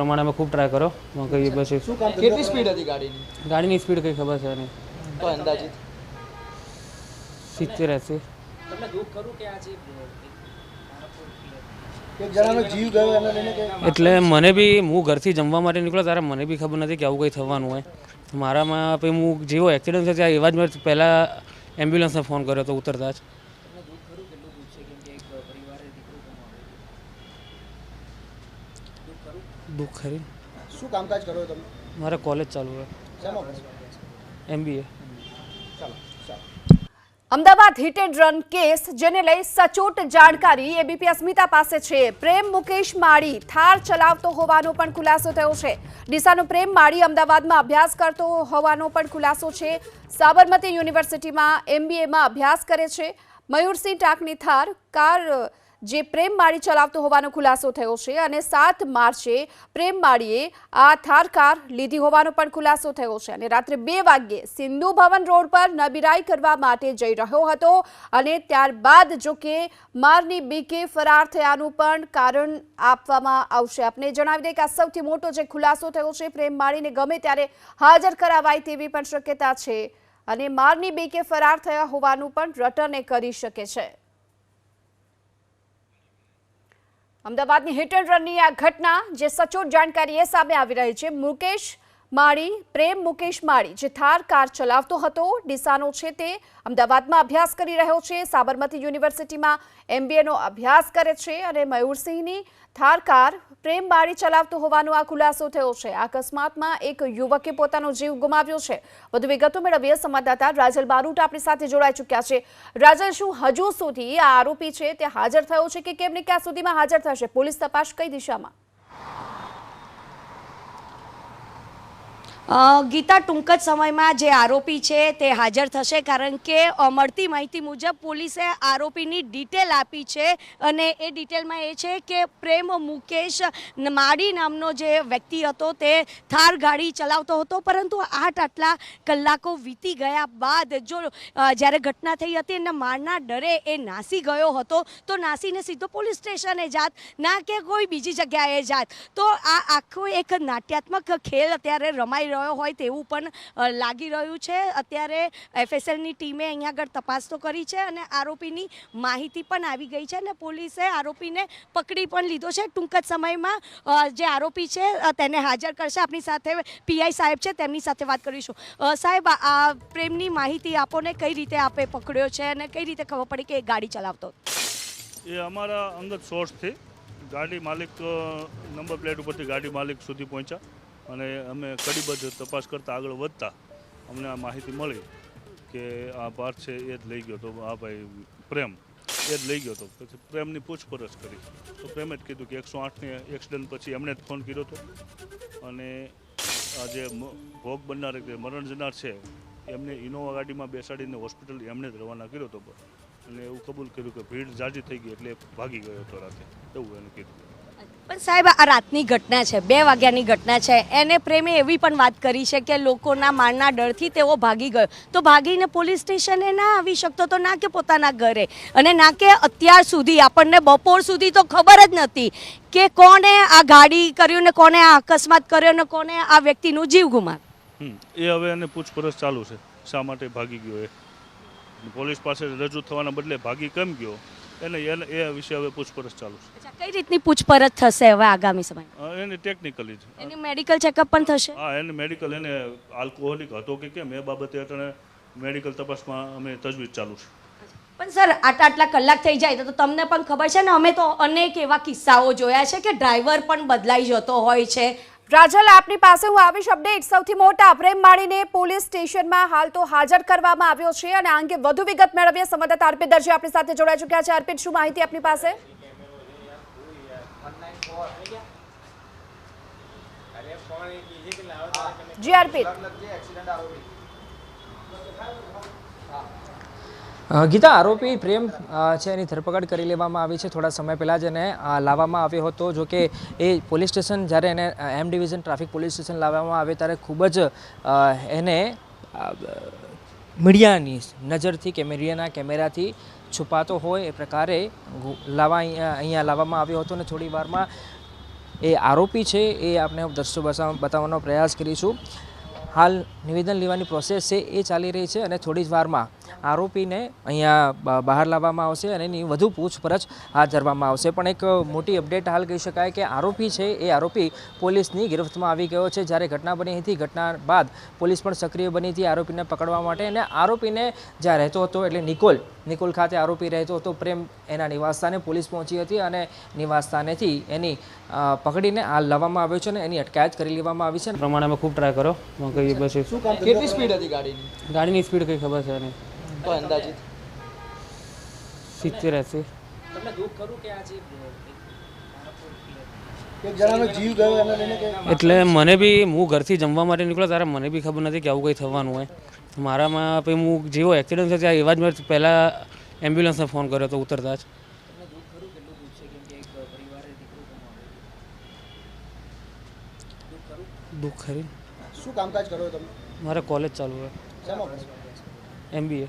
પ્રમાણે અમે ખૂબ ટ્રાય કર્યો. પણ કંઈ પછી શું કામ કેટલી સ્પીડ હતી ગાડીની? ગાડીની સ્પીડ કંઈ ખબર છે નહીં તો અંદાજિત? સિત્તેર એંસી. એક જણાનો જીવ ગયો એને લઈને એટલે મને બી હું ઘરથી જમવા માટે નીકળ્યો ત્યારે મને બી ખબર નથી કે આવું કંઈ થવાનું હોય. મારામાં પછી હું જેવો એક્સિડન્ટ થયો ત્યાં એવા જ મેં પહેલાં એમ્બ્યુલન્સને ફોન કર્યો હતો ઉતરતા જ. દુઃખ ખરી શું કામકાજ કરો તમે? મારે કોલેજ ચાલુ છે. એમબીએ. ચાલો Ahmedabad hit and run case જેને લઈ સચોટ જાણકારી એબીપી અસ્મિતા પાસે છે. પ્રેમ મુકેશ માળી થાર ચલાવતો હોવાનો પણ ખુલાસો થયો છે. ડીસાનો પ્રેમ માળી અમદાવાદમાં અભ્યાસ કરતો હોવાનો પણ ખુલાસો છે. સાબરમતી યુનિવર્સિટીમાં એમબીએમાં અભ્યાસ કરે છે. મયુરસિંહ ટાકની થાર કાર જે પ્રેમ માળી ચલાવતો હોવાનો ખુલાસો થયો છે અને સાત માર્ચે પ્રેમ માળીએ આ થાર કાર લીધી હોવાનો પણ ખુલાસો થયો છે. અને રાત્રે બે વાગ્યે સિંધુ ભવન રોડ પર નબીરાઈ કરવા માટે જઈ રહ્યો હતો અને ત્યારબાદ જો કે મારની બીકે ફરાર થયાનું પણ કારણ આપવામાં આવશે. આપને જણાવી દઈએ કે આ સૌથી મોટો જે ખુલાસો થયો છે પ્રેમ માળીને ગમે ત્યારે હાજર કરાવાય તેવી પણ શક્યતા છે અને મારની બીકે ફરાર થયા હોવાનું પણ રટને કરી શકે છે. અમદાવાદની હિટ એન્ડ રનની આ ઘટના જે સચોટ જાણકારી એ સામે આવી રહી છે, મુકેશ માળી, પ્રેમ મુકેશ માળી, જે થાર કાર ચલાવતો હતો, ડીસાનો છે તે, અમદાવાદમાં અભ્યાસ કરી રહ્યો છે, સાબરમતી યુનિવર્સિટીમાં એમબીએનો અભ્યાસ કરે છે અને મયુરસિંહની થાર કાર પ્રેમ બારી ચલાવતો હોવાનો આ ખુલાસો થયો છે. અકસ્માતમાં એક યુવકે પોતાનો જીવ ગુમાવ્યો છે. વધુ વિગતો મેળવીએ સંવાદદાતા રાજલ બારૂટ આપણી સાથે જોડાઈ ચૂક્યા છે. રાજલ, શું હજુ સુધી આ આરોપી છે તે હાજર થયો છે કે કેમ ને ક્યાં સુધીમાં હાજર થશે? પોલીસ તપાસ કઈ દિશામાં? ગીતા ટૂંક જ સમયમાં જે આરોપી છે તે હાજર થશે કારણ કે મળતી માહિતી મુજબ પોલીસે આરોપીની ડિટેલ આપી છે અને એ ડિટેલમાં એ છે કે પ્રેમ મુકેશ માડી નામનો જે વ્યક્તિ હતો તે થાર ગાડી ચલાવતો હતો, પરંતુ આઠ આટલા કલાકો વીતી ગયા બાદ જો જ્યારે ઘટના થઈ હતી એના મારના ડરે એ નાસી ગયો હતો, તો નાસીને સીધો પોલીસ સ્ટેશને જાત, ના કે કોઈ બીજી જગ્યાએ જાત. તો આ આખો એક નાટ્યાત્મક ખેલ અત્યારે રમાઈ રહ્યો હોય તેવું પણ લાગી રહ્યું છે. અત્યારે એફએસએલની ટીમે અહીંયા આગળ તપાસ તો કરી છે અને આરોપીની માહિતી પણ આવી ગઈ છે અને પોલીસે આરોપીને પકડી પણ લીધો છે. ટૂંક જ સમયમાં જે આરોપી છે તેને હાજર કરશે. આપણી સાથે પીઆઈ સાહેબ છે, તેમની સાથે વાત કરીશું. સાહેબ, આ- પ્રેમની માહિતી આપો ને કઈ રીતે આપે પકડ્યો છે અને કઈ રીતે ખબર પડી કે એ ગાડી ચલાવતો એ અમારા અંગત સોર્સથી ગાડી માલિક નંબર પ્લેટ ઉપરથી ગાડી માલિક સુધી પહોંચ્યા. અને અમે કડીબદ્ધ તપાસ કરતાં આગળ વધતા અમને આ માહિતી મળી કે આ પાર્થ છે એ જ લઈ ગયો તો આ ભાઈ પ્રેમ એ જ લઈ ગયો તો. પછી પ્રેમની પૂછપરછ કરી. તો પ્રેમે જ કીધું કે એકસો આઠની એક્સિડન્ટ પછી એમણે જ ફોન કર્યો હતો અને આ જે ભોગ બનનાર મરણ જનાર છે, એમને ઇનોવા ગાડીમાં બેસાડીને હોસ્પિટલ એમને જ રવાના કર્યો હતો અને એવું કબૂલ કર્યું કે ભીડ જાજી થઈ ગઈ એટલે ભાગી ગયો હતો રાતે. એવું એને કીધું. પણ સાહેબ, આ રાતની ઘટના છે, બે વાગ્યાની ઘટના છે. એને પ્રેમે એવી પણ વાત કરી છે કે લોકોના મારના ડરથી તેઓ ભાગી ગયો. તો ભાગીને પોલીસ સ્ટેશને ના આવી શકતો તો ના કે પોતાના ઘરે? અને ના કે અત્યાર સુધી આપણને બપોર સુધી તો ખબર જ નથી કે કોને આ ગાડી કર્યું ને કોને આ અકસ્માત કર્યો ને કોને આ વ્યક્તિનું જીવ ગુમાવ્યું. એ હવે એને પૂછપરછ ચાલુ છે. શા માટે ભાગી ગયો એ? પોલીસ પાસે રજૂ થવાના બદલે ભાગી કેમ ગયો? એને એ વિશે હવે પૂછપરછ ચાલુ છે. કઈ રીતની પૂછપરછ થશે હવે આગામી સમયમાં? અ, એને ટેકનિકલી જ. એની મેડિકલ ચેકઅપ પણ થશે? હા એને મેડિકલ એને આલ્કોહોલિક હતો કે કેમ એ બાબતે અટાણે મેડિકલ તપાસમાં અમે તજવીજ ચાલુ છે. પણ સર આટલા આટલા કલાક થઈ જાય તો તમને પણ ખબર છે ને અમે તો અનેક એવા કિસ્સાઓ જોયા છે કે ડ્રાઈવર પણ બદલાઈ જતો હોય છે રાજલ, આપની પાસે હું આવીશ અપડેટ. સૌથી મોટા પ્રેમ માળીને પોલીસ સ્ટેશનમાં હાલ તો હાજર કરવામાં આવ્યો છે અને આ અંગે વધુ વિગત મેળવીએ. સંવાદદાતા અર્પિત દરજી આપણી સાથે જોડાઈ ચૂક્યા છે. અર્પિત, શું માહિતી આપની પાસે? જી, અર્પિત. ગીતા, આરોપી પ્રેમ છે એની ધરપકડ કરી લેવામાં આવી છે. થોડા સમય પહેલાં જ એને લાવવામાં આવ્યો હતો. જો કે એ પોલીસ સ્ટેશન જ્યારે એને M division traffic police station લાવવામાં આવે ત્યારે ખૂબ જ એને મીડિયાની નજરથી કે મીડિયાના કેમેરાથી છુપાતો હોય એ પ્રકારે લાવવા અહીંયા લાવવામાં આવ્યો હતો. અને થોડી વારમાં એ આરોપી છે એ આપણે દર્શો બતાવ- બતાવવાનો પ્રયાસ કરીશું. હાલ નિવેદન લેવાની પ્રોસેસ છે, એ ચાલી રહી છે અને થોડી જ વારમાં આરોપીને અહીંયા બહાર લાવવામાં આવશે અને એની વધુ પૂછપરછ હાથ ધરવામાં આવશે. પણ એક મોટી અપડેટ હાલ કહી શકાય કે આરોપી છે એ આરોપી પોલીસની ગિરફ્તમાં આવી ગયો છે. જ્યારે ઘટના બની હતી ઘટના બાદ પોલીસ પણ સક્રિય બની હતી આરોપીને પકડવા માટે અને આરોપીને જ્યાં રહેતો હતો એટલે નિકોલ નિકોલ ખાતે આરોપી રહેતો હતો. પ્રેમ એના નિવાસસ્થાને પોલીસ પહોંચી હતી અને નિવાસસ્થાનેથી એની પકડીને હાલ લાવવામાં આવ્યો છે અને એની અટકાયત કરી લેવામાં આવી છે. પ્રમાણે અમે ખૂબ ટ્રાય કર્યો. કામ? કેટલી સ્પીડ હતી ગાડીની? ગાડીની સ્પીડ કંઈ ખબર છે નહીં તો અંદાજિત. સિત્તેર એંસી. તમને દુઃખ કરું કે આ જે એક જણાનો જીવ ગયો એને લઈને કે એટલે મને બી હું ઘરથી જમવા માટે નીકળ્યો ત્યારે મને બી ખબર નથી કે આવું કંઈ થવાનું હોય. મારામાં પછી હું જેવો એક્સિડન્ટ થયો એવા જ મેં પહેલાં એમ્બ્યુલન્સને ફોન કર્યો હતો ઉતરતા જ. દુઃખ ખરી શું કામકાજ કરો તમે? મારે કોલેજ ચાલુ છો? એમબીએ